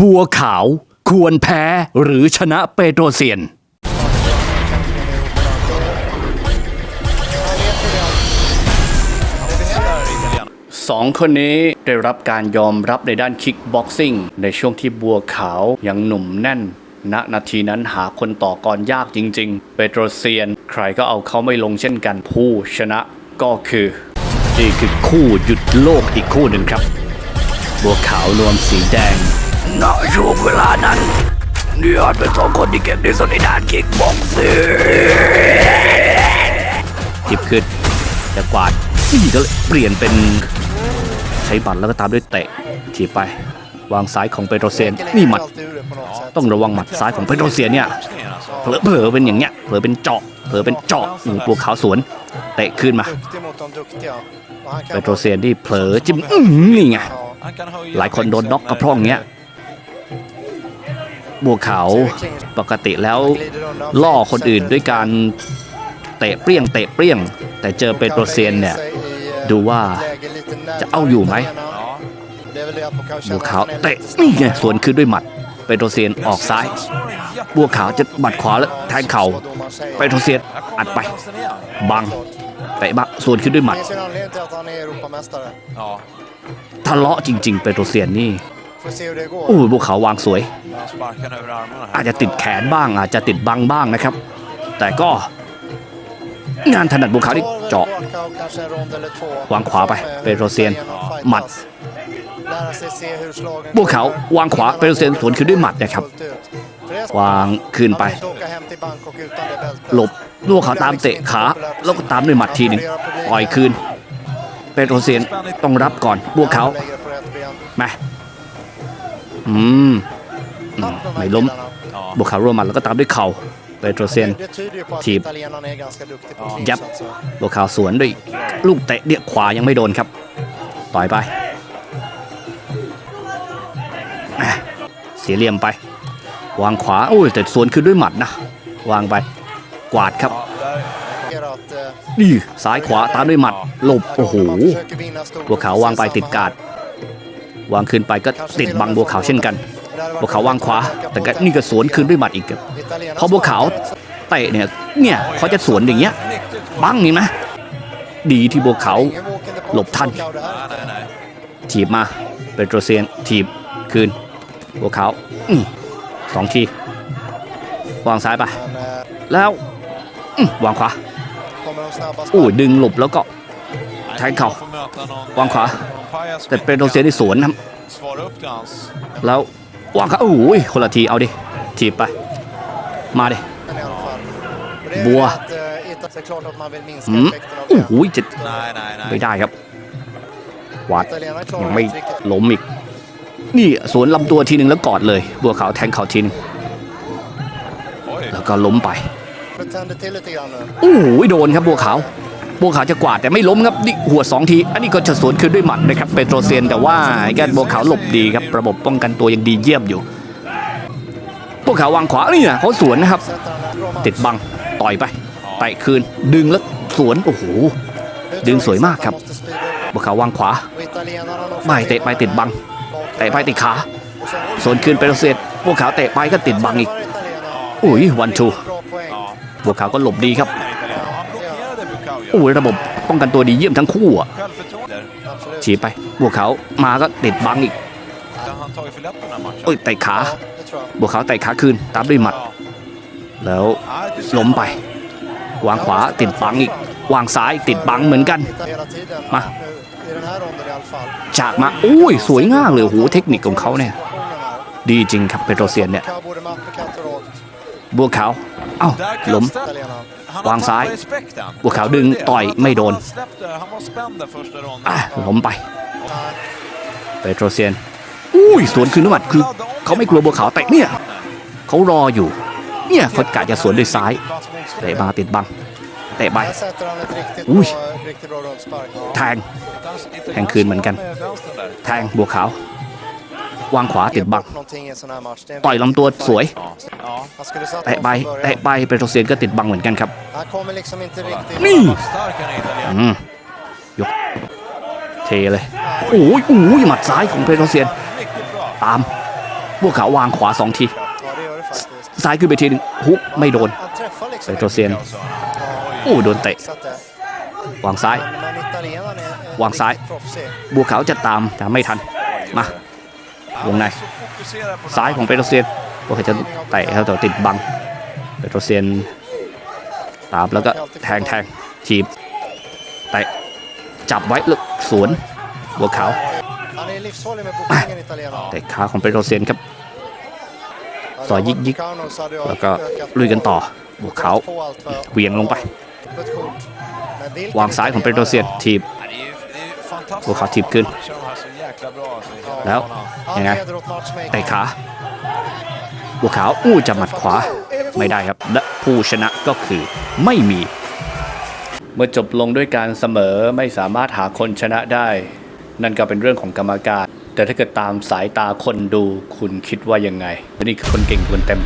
บัวขาวควรแพ้หรือชนะเปโตรเซียน สองคนนี้ได้รับการยอมรับในด้านคิกบ็อกซิ่ง ในช่วงที่บัวขาวยังหนุ่มแน่น ณ นาทีนั้นหาคนต่อกรยากจริง ๆ เปโตรเซียน ใครก็เอาเขาไม่ลงเช่นกันผู้ชนะก็คือ นี่คือคู่หยุดโลกอีกคู่หนึ่งครับ บัวขาวรวมสีแดง ณช่วงเวลานั้นนี่อาจเป็นสองคนที่เก่งที่สุดในด้านคิกบ็อกซิ่งจิบขึ้นแต่กวาดนี่ก็เลยเปลี่ยนเป็นใช้บัตรแล้วก็ตามด้วยเตะถีบไป วางซ้ายของเปโตรเซียนนี่หมัด ต้องระวังหมัดซ้ายของเปโตรเซียนเนี่ยเผลอเผลอเป็นอย่างเงี้ยเผลอเป็นเจาะเผลอเป็นเจาะหนูบัวขาวสวนเตะขึ้นมาเปโตรเซียนที่เผลอจิ้มอื้อหือนี่ไงหลายคนโดนน็อกกระพราะองเงี้ย บัวขาวปกติแล้วล่อคนอื่นด้วยการเตะเปรี้ยงเตะเปรี้ยง แต่เจอเปโตรเซียนเนี่ยดูว่าจะเอาอยู่ไหมบัวขาวเตะนี่ไงสวนคืนด้วยหมัดเปโตรเซียนออกซ้าย บัวขาวจะหมัดขวาแล้วแทงเข่าเปโตรเซียนอัดไปบังเตะบักสวนขึ้นด้วยหมัดทะเลาะจริง ๆ เปโตรเซียนนี่ Får se hur det går. โอ้ยบัวขาววางสวย Han sparkar över armarna อา här. จจะติดแขนบ้าง อาจจะติดบังบ้างนะครับ แต่ก็ งานถนัดบัวขาวที่เจาะ Walkout, kanske en rond eller två. วางขวาไปเปโตรเซียนหมัด Lära sig se hur slagen บัวขาววางขวาเปโตรเซียนสวนคืนด้วยหมัดนะครับ fullt ut. För det är så- วางคืนไป Han vill inte åka hem till Bangkok utan det bältet. หลบบัวขาวตามเตะขาแล้วก็ตามด้วยหมัดทีหนึ่งปล่อยคืน เปโตรเซียนต้องรับก่อนบัวขาว Lägger på rätt ben. มาอืมอืม ไม่ล้มบัวขาวรวมมัดแล้วก็ตามด้วยเข่าเปโตรเซน Det tyder ju på att Typ. italienarna är ganska duktiga på Japp. kicks alltså. บัวขาวสวนด้วยลูกเตะเดียขวายังไม่โดนครับ ต่อยไป เสียเหลี่ยมไป วางขวาโอ้ยแต่สวนคือด้วยหมัดนะ วางไป กวาดครับนี่ซ้ายขวาตามด้วยหมัดหลบโอ้โหบัวขาววางไปติดกาดวางคืนไปก็ติดบังบัวขาวเช่นกัน บัวขาววางขวา แต่ก็นี่ก็สวนคืนด้วยหมัดอีกครับพอบัวขาวเตะเนี่ยเนี่ยเขาจะสวนอย่างเงี้ยบังนี่นะดีที่บัวขาวหลบทันถีบมาเปโตรเซียนถีบคืนบัวขาวอื้อสองทีวางซ้ายไป แล้วอือวางขวา kommer de snabba โอ้ยดึงหลบแล้วก็ Nej, Tänk de av. får möta någon, Vang kvar. eh, någon pajas แต่เปโตรเซียนที่สวนนะครับแล้ว วางขาโอ้ยคนละทีเอาดิถีบไป มาดิ i alla fall. Och det är Boa. ju att, eh, Ita- det är klart att man vill minska อืม effekten av โอ้ det. โหจะ Nej, nej, nej. ไม่ได้ครับวัด Italienarna ยัง klarar ไม่ inte riktigt. ล้มอีก นี่สวนลำตัวทีหนึ่งแล้วกอดเลย บัวขาวแทงเข่าทีหนึง Oj. แล้วก็ล้มไป Det tänder till lite grann nu. โอ้โหโดนครับบัวขาว บัวขาวจะกวาดแต่ไม่ล้มครับนี่หัวสองทีอันนี้ก็จะสวนคืนด้วยหมัดนะครับเปโตรเซียนแต่ว่าไอ้แกบัวขาวหลบดีครับระบบป้องกันตัวยังดีเยี่ยมอยู่บัวขาววางขวานี่นะเขาสวนนะครับ ติดบังต่อยไปไต่คืน ดึงแล้วสวนโอ้โห Nu tror Dyn jag sổi att mạc han ครับบัวขาววางขวาไม่เตะไปติดบังเตะไปติดขาสวนคืนเปโตรเซียนบัวขาวเตะไปก็ติดบังอีกอุ้ยวันทูบัวขาวก็หลบดีครับ อ้ยระบบป้องกันตัวดีเยี่ยมทั้งคู่อะฉีไปบัวขามาก็ติดบังอีก Har han tagit för lätt på den här matchen? เอ้ยเตะขา Ja, det tror jag. บัวขาวเตะขาคืนตามด้วยหมัด แล้วล้มไป วางขวาติดบังอีก วางซ้ายติดบังเหมือนกัน Hela tiden. Ma. Nu, I den här ronden i alla fall. จากมาอุ้ยสวยงามเลยโหเทคนิคของเขาเนี่ยดีจริงครับเปโตรเซียนเนี่ย Bukayo borde matt på katt och rakt. บัวขาวเอ้าล้ม วางซ้าย บัวขาวดึงต่อยไม่โดนอะล้มไปเปโตรเซียน อุ้ยสวนคืนนวัดคือ เขาไม่กลัวบัวขาวแต่เนี่ยเขารออยู่ เนี่ยเขากะจะสวนด้วยซ้ายเตะมาติดบังเตะไปอุ้ยแทงแทงคืนเหมือนกัน แทงบัวขาว วางขวาติดบัง Bort någonting i en sån här match. Det är en ต่อยลำตัวสวย Ja. Ja. Han skulle satt เตะ honom ไป från början. เตะไปเปโตรเซียนก็ติดบังเหมือนกันครับ Han kommer liksom inte riktigt... Ni. Stark han är italienare. อืมยกเทเลยโอ้ยโอ้ยหมัดซ้ายของเปโตรเซียน Mycket bra. ตามบัวขาววางขวาสองที Ja, det gör det faktiskt. ซ้ายขึ้นไปทีหนึงฮุกไม่โดน Han träffar เป liksom โตรเซียน Alltså. โอ้โดนเตะ Så att det- วางซ้าย Men, men italienaren är, är Wang Sai. riktigt proffsig. บัวขาวจะตามแต่ไม่ทัน มา วงในซ้ายของเปโตรเซียนโอเคจะเตะครับแต่ติดบังเปโตรเซียนตามแล้วก็แทงแทงทีบเตะจับไว้ลึกสวนบัเขาเตะขาของเปโตรเซียนครับสอยยิกยิกแล้วก็ลุยกันต่อบัเขาเวียงลงไป วางซ้ายของเปโตรเซียนทีบบัเขาทีบขึ้น แล้วยังไง heder åt matchmaking. เตะขาบัวขาวอู้จะหมัดขวาไม่ได้ครับ และผู้ชนะก็คือไม่มี เมื่อจบลงด้วยการเสมอไม่สามารถหาคนชนะได้ นั่นก็เป็นเรื่องของกรรมการ แต่ถ้าเกิดตามสายตาคนดูคุณคิดว่ายังไงนี่คือคนเก่งคนเต็ม